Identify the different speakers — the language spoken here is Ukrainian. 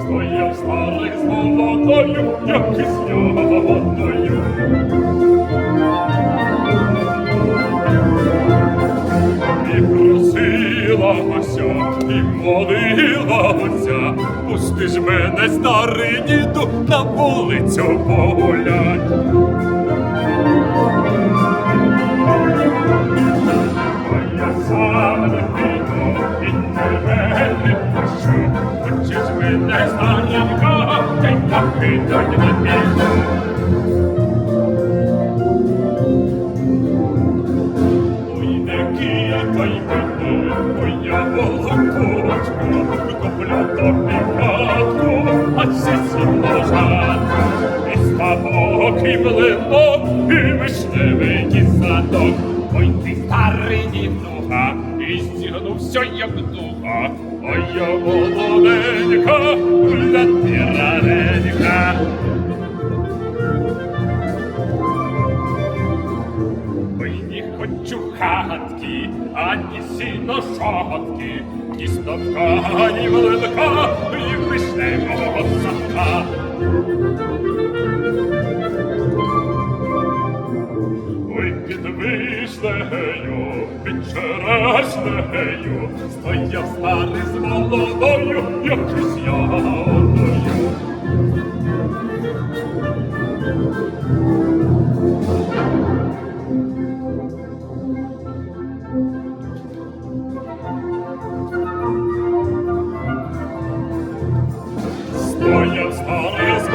Speaker 1: стояв старий з молодою, як із нього І просилася, і молилася, пусти ж мене, старий діду, на вулицю погулять. А я сам не піду, і тебе не пущу. Хочеш мене, старенька, та й покидать не піду. Я волокочку, куплю тобі хатку, а сіно. І ставок, і млинок, і вишневий садок. Ой, ти старий дідуха, і стігнувся, як духа, ой, я молоденька, ля ти раненька. Хатки, ані сіношотки, ні ставка, ані млинка, ні вишневого садка. Ой, під вишнею, під черешнею, стояв старий з молодою, як із ягодою.